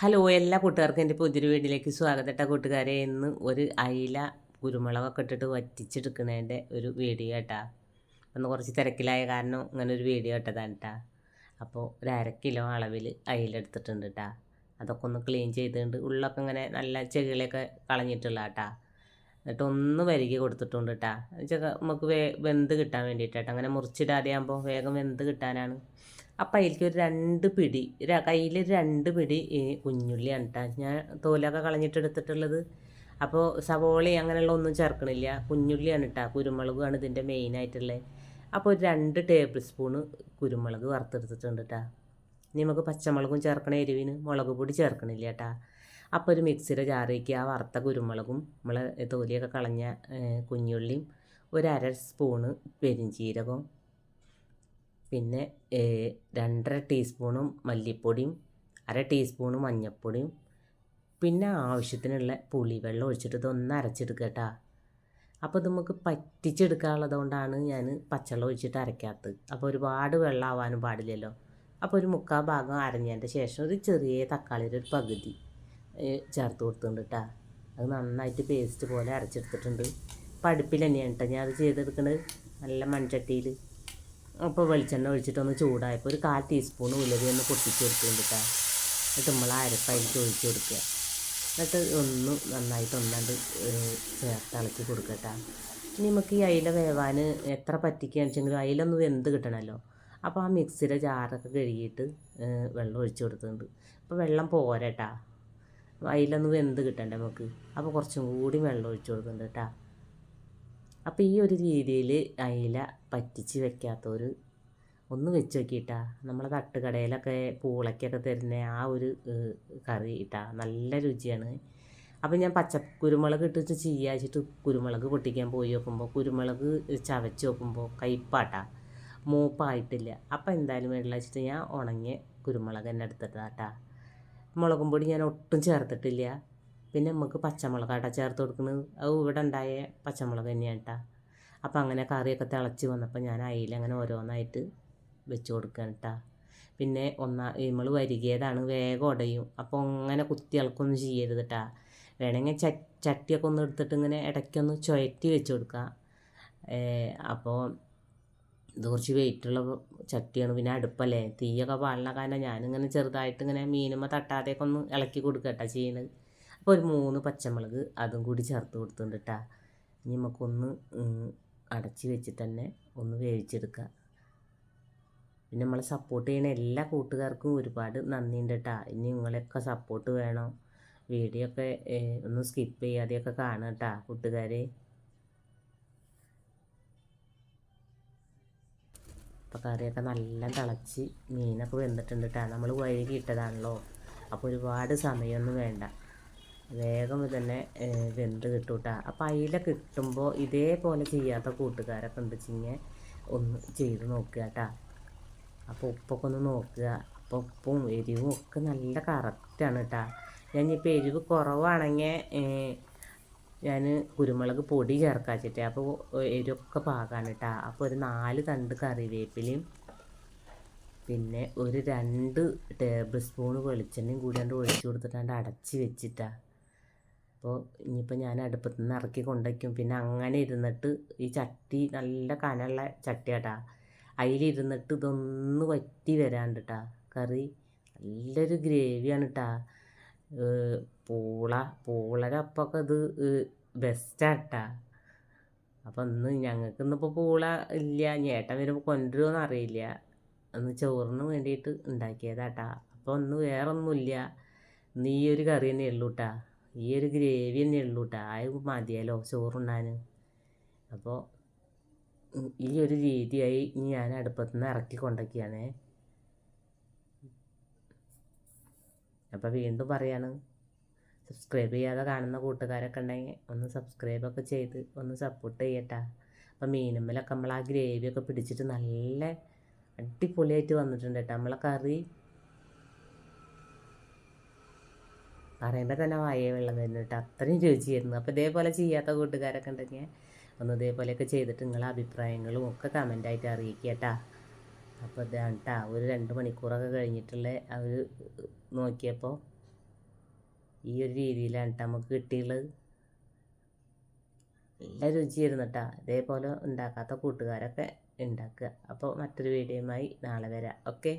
Hello എല്ലാ കൂട്ടുകാർക്കും എന്റെ പുതിയൊരു വീട്ടിലേക്ക് സ്വാഗതം കേട്ടോ കൂട്ടുകാരെ. ഇന്ന് ഒരു അയില കുരുമുളകൊക്കെ ഇട്ടിട്ട് വറ്റിച്ചെടുക്കുന്നതിന്റെ ഒരു വീഡിയോ കേട്ടാ ഒന്ന് കുറച്ച് തിരക്കിലായ കാരണം ഇങ്ങനെ ഒരു വീഡിയോ ഇട്ടതാണ് കേട്ടാ അപ്പോൾ ഒരു അര കിലോ അളവിൽ അയില എടുത്തിട്ടുണ്ട് കേട്ടാ അതൊക്കെ ഒന്ന് ക്ലീൻ ചെയ്തിട്ടുണ്ട് ഉള്ളൊക്കെ ഇങ്ങനെ നല്ല ചെകിളൊക്കെ കളഞ്ഞിട്ടുള്ള കേട്ടാ എന്നിട്ട് ഒന്ന് വരികി കൊടുത്തിട്ടുണ്ട് കേട്ടാ നമുക്ക് വേ വെന്ത് കിട്ടാൻ വേണ്ടിയിട്ടാട്ടോ അങ്ങനെ മുറിച്ചിടാതെ ആകുമ്പോൾ വേഗം വെന്ത് കിട്ടാനാണ്. അപ്പം അതിലേക്ക് ഒരു രണ്ട് പിടി കയ്യിൽ രണ്ട് പിടി കുഞ്ഞുള്ളിയാണ് കേട്ടോ ഞാൻ തോലൊക്കെ കളഞ്ഞിട്ട് എടുത്തിട്ടുള്ളത് അപ്പോൾ സവോള അങ്ങനെയുള്ള ഒന്നും ചേർക്കണില്ല. കുഞ്ഞുള്ളിയാണ് കേട്ടോ കുരുമുളകാണ് ഇതിന്റെ മെയിനായിട്ടുള്ളത് അപ്പോൾ ഒരു രണ്ട് ടേബിൾ സ്പൂണ് കുരുമുളക് വറുത്തെടുത്തിട്ടുണ്ട് കേട്ടോ നമുക്ക് പച്ചമുളകും ചേർക്കണ എരിവിന്. മുളക് പൊടി ചേർക്കണില്ല കേട്ടോ അപ്പോൾ ഒരു മിക്സിയുടെ ജാറിലേക്ക് ആ വറുത്ത കുരുമുളകും നമ്മൾ തോലിയൊക്കെ കളഞ്ഞ കുഞ്ഞുള്ളിയും ഒരു അര സ്പൂണ് പെരിഞ്ചീരകവും പിന്നെ രണ്ടര ടീസ്പൂണും മല്ലിപ്പൊടിയും അര ടീസ്പൂണ് മഞ്ഞൾപ്പൊടിയും പിന്നെ ആവശ്യത്തിനുള്ള പുളിവെള്ളം ഒഴിച്ചിട്ട് ഇതൊന്ന് അരച്ചെടുക്കുക അപ്പോൾ ഇത് നമുക്ക് പറ്റിച്ചെടുക്കാനുള്ളത് കൊണ്ടാണ് ഞാൻ പച്ചവെള്ളം ഒഴിച്ചിട്ട് അരയ്ക്കാത്തത് അപ്പോൾ ഒരുപാട് വെള്ളം ആവാനും പാടില്ലല്ലോ. അപ്പോൾ ഒരു മുക്കാൽ ഭാഗം അരഞ്ഞതിന്റെ ശേഷം ഒരു ചെറിയ തക്കാളിയുടെ ഒരു പകുതി ചേർത്ത് കൊടുത്തിട്ടുണ്ട് കേട്ടോ അത് നന്നായിട്ട് പേസ്റ്റ് പോലെ അരച്ചെടുത്തിട്ടുണ്ട്. പഠിപ്പിൽ തന്നെയാണ് കേട്ടോ ഞാൻ അത് ചെയ്തെടുക്കുന്നത് നല്ല മൺചട്ടിയിൽ. അപ്പോൾ വെളിച്ചെണ്ണ ഒഴിച്ചിട്ടൊന്ന് ചൂടായപ്പോൾ ഒരു കാൽ ടീസ്പൂൺ ഉലവി ഒന്ന് പൊട്ടിച്ച് കൊടുക്കുന്നുണ്ട് എന്നിട്ട് നമ്മൾ അരപ്പതിലേക്ക് ഒഴിച്ച് കൊടുക്കുക. എന്നിട്ട് ഒന്ന് നന്നായിട്ട് ഒന്നാണ്ട് ചേർത്ത് ഇളക്കി കൊടുക്കുക ഇനി നമുക്ക് ഈ അയില വേവാൻ എത്ര പറ്റിക്കുകയാണെന്ന് വെച്ചെങ്കിലും അയിലൊന്ന് വെന്ത് കിട്ടണമല്ലോ. അപ്പോൾ ആ മിക്സിയുടെ ജാറൊക്കെ കഴുകിയിട്ട് വെള്ളം ഒഴിച്ച് കൊടുക്കുന്നുണ്ട് അപ്പോൾ വെള്ളം പോരട്ടാ അയിലൊന്ന് വെന്ത് കിട്ടണ്ടേ നമുക്ക്? അപ്പോൾ കുറച്ചും കൂടി വെള്ളം ഒഴിച്ച് കൊടുക്കുന്നുണ്ട് കേട്ടോ. അപ്പോൾ ഈ ഒരു രീതിയിൽ അയില പറ്റിച്ച് വെക്കാത്തവർ ഒന്ന് വെച്ച് നോക്കിയിട്ടാ നമ്മളെ തട്ടുകടയിലൊക്കെ പൂളയ്ക്കൊക്കെ തരുന്ന ആ ഒരു കറി ഇട്ടാ നല്ല രുചിയാണ്. അപ്പോൾ ഞാൻ പച്ച കുരുമുളക് ഇട്ടിട്ട് ചെയ്യാച്ചിട്ട് കുരുമുളക് പൊട്ടിക്കാൻ പോയി നോക്കുമ്പോൾ കുരുമുളക് ചവച്ച് നോക്കുമ്പോൾ കയ്പാട്ടാ മൂപ്പായിട്ടില്ല. അപ്പോൾ എന്തായാലും വെള്ളം വെച്ചിട്ട് ഞാൻ ഉണങ്ങിയ കുരുമുളക് തന്നെ എടുത്തിട്ടാട്ടാ മുളകും പൊടി ഞാൻ ഒട്ടും ചേർത്തിട്ടില്ല. പിന്നെ നമുക്ക് പച്ചമുളക് കേട്ടോ ചേർത്ത് കൊടുക്കുന്നത് അത് ഇവിടെ ഉണ്ടായ പച്ചമുളക് തന്നെയാണ് കേട്ടോ അപ്പോൾ അങ്ങനെ കറിയൊക്കെ തിളച്ച് വന്നപ്പോൾ ഞാൻ അതിൽ അങ്ങനെ ഓരോന്നായിട്ട് വെച്ച് കൊടുക്കുകയാണ് കേട്ടോ പിന്നെ ഒന്നാ നമ്മൾ വരികയതാണ് വേഗം ഉടയും അപ്പോൾ അങ്ങനെ കുത്തി ഇളക്കൊന്നും ചെയ്യരുത് കേട്ടോ വേണമെങ്കിൽ ച ചട്ടിയൊക്കെ ഒന്ന് എടുത്തിട്ട് ഇങ്ങനെ ഇടയ്ക്കൊന്ന് ചുയറ്റി വെച്ച് കൊടുക്കുക അപ്പോൾ ഇത് കുറച്ച് വെയിറ്റുള്ള ചട്ടിയാണ്. പിന്നെ അടുപ്പല്ലേ? തീയൊക്കെ പാടുന്ന കാരണം ഞാനിങ്ങനെ ചെറുതായിട്ട് ഇങ്ങനെ മീനുമ്പോൾ തട്ടാതെയൊക്കെ ഒന്ന് ഇളക്കി കൊടുക്കുക കേട്ടോ ചെയ്യുന്നത് ഒരു മൂന്ന് പച്ചമുളക് അതും കൂടി ചേർത്ത് കൊടുത്തിട്ടുണ്ട് കേട്ടോ ഇനി നമുക്കൊന്ന് അടച്ച് വെച്ചിട്ട് തന്നെ ഒന്ന് വേവിച്ചെടുക്കാം. പിന്നെ നമ്മളെ സപ്പോർട്ട് ചെയ്യുന്ന എല്ലാ കൂട്ടുകാർക്കും ഒരുപാട് നന്ദിയുണ്ട് കേട്ടോ ഇനി നിങ്ങളെയൊക്കെ സപ്പോർട്ട് വേണം. വീഡിയോ ഒക്കെ ഒന്ന് സ്കിപ്പ് ചെയ്യാതെയൊക്കെ കാണുക കേട്ടോ കൂട്ടുകാരെ. അപ്പോൾ കറിയൊക്കെ നല്ല തിളച്ച് മീനൊക്കെ വെന്തിട്ടുണ്ട് കേട്ടോ നമ്മൾ വഴുകി ഇട്ടതാണല്ലോ. അപ്പോൾ ഒരുപാട് സമയമൊന്നും വേണ്ട. വേഗം തന്നെ വെന്ത് കിട്ടും കേട്ടോ അപ്പോൾ അയില കിട്ടുമ്പോൾ ഇതേപോലെ ചെയ്യാത്ത കൂട്ടുകാരൊക്കെ ഉണ്ട് ചിങ്ങ ഒന്ന് ചെയ്ത് നോക്കുക കേട്ടോ അപ്പോൾ ഉപ്പൊക്കെ ഒന്ന് നോക്കുക. അപ്പോൾ ഉപ്പും എരിവും ഒക്കെ നല്ല കറക്റ്റാണ് കേട്ടോ ഞാനിപ്പോൾ എരിവ് കുറവാണെങ്കിൽ ഞാൻ കുരുമുളക് പൊടി ചേർക്കാച്ചിട്ട്. അപ്പോൾ എരിവൊക്കെ പാകാണ് കേട്ടോ അപ്പോൾ ഒരു നാല് തണ്ട് കറിവേപ്പിലയും പിന്നെ ഒരു രണ്ട് ടേബിൾ സ്പൂൺ വെളിച്ചെണ്ണയും കൂടി ഒഴിച്ചു കൊടുത്തിട്ടാണ്ട് അടച്ച് വെച്ചിട്ടാണ് അപ്പോൾ ഇനിയിപ്പോൾ ഞാൻ അടുപ്പത്തു നിന്ന് ഇറക്കി കൊണ്ടുവയ്ക്കും പിന്നെ അങ്ങനെ ഇരുന്നിട്ട് ഈ ചട്ടി നല്ല കനമുള്ള ചട്ടിയാട്ടാ. അതിലിരുന്നിട്ട് ഇതൊന്ന് വറ്റി വരാണ്ട് കേട്ടാ കറി നല്ലൊരു ഗ്രേവിയാണ് കേട്ടാ പൂള പൂളയുടെ ഒപ്പമൊക്കെ ഇത് ബെസ്റ്റാട്ടാ. അപ്പം ഇന്ന് ഞങ്ങൾക്ക് ഇന്നിപ്പോൾ പൂള ഇല്ല. ഞേട്ടൻ വരുമ്പോൾ കൊണ്ടുവരുമോ അറിയില്ല. ഒന്ന് ചോറിന് വേണ്ടിയിട്ട് ഉണ്ടാക്കിയതാട്ടാ അപ്പോൾ ഒന്ന് വേറൊന്നുമില്ല നീ ഒരു കറി തന്നെ ഉള്ളൂ കേട്ടാ ഈ ഒരു ഗ്രേവി തന്നെ ഉള്ളൂ കേട്ടോ അത് മതിയല്ലോ ചോറുണ്ണാൻ അപ്പോൾ ഈ ഒരു രീതിയായി ഞാൻ അടുപ്പത്ത് നിന്ന് ഇറക്കി കൊണ്ടൊക്കെയാണ്. അപ്പോൾ വീണ്ടും പറയാണ് സബ്സ്ക്രൈബ് ചെയ്യാതെ കാണുന്ന കൂട്ടുകാരൊക്കെ ഉണ്ടെങ്കിൽ ഒന്ന് സബ്സ്ക്രൈബൊക്കെ ചെയ്ത് ഒന്ന് സപ്പോർട്ട് ചെയ്യട്ടാ അപ്പോൾ മീനുമ്മലൊക്കെ നമ്മൾ ആ ഗ്രേവിയൊക്കെ പിടിച്ചിട്ട് നല്ല അടിപൊളിയായിട്ട് വന്നിട്ടുണ്ട് കേട്ടോ നമ്മളെ കറി പറയുമ്പോൾ തന്നെ വായേ വെള്ളം വരുന്നു അത്രയും രുചിയായിരുന്നു. അപ്പോൾ ഇതേപോലെ ചെയ്യാത്ത കൂട്ടുകാരൊക്കെ ഉണ്ടെങ്കിൽ ഒന്ന് ഇതേപോലെയൊക്കെ ചെയ്തിട്ട് നിങ്ങളെ അഭിപ്രായങ്ങളും ഒക്കെ കമന്റായിട്ട് അറിയിക്കുക കേട്ടാ. അപ്പോൾ ഇതാണ് കേട്ടോ ഒരു രണ്ട് മണിക്കൂറൊക്കെ കഴിഞ്ഞിട്ടുള്ള അവർ നോക്കിയപ്പോൾ ഈ ഒരു രീതിയിലാണ് കേട്ടോ നമുക്ക് കിട്ടിയുള്ളത്. നല്ല രുചിയായിരുന്നു കേട്ടോ. ഇതേപോലെ ഉണ്ടാക്കാത്ത കൂട്ടുകാരൊക്കെ ഉണ്ടാക്കുക. അപ്പോൾ മറ്റൊരു വീഡിയോയുമായി നാളെ വരാം. ഓക്കെ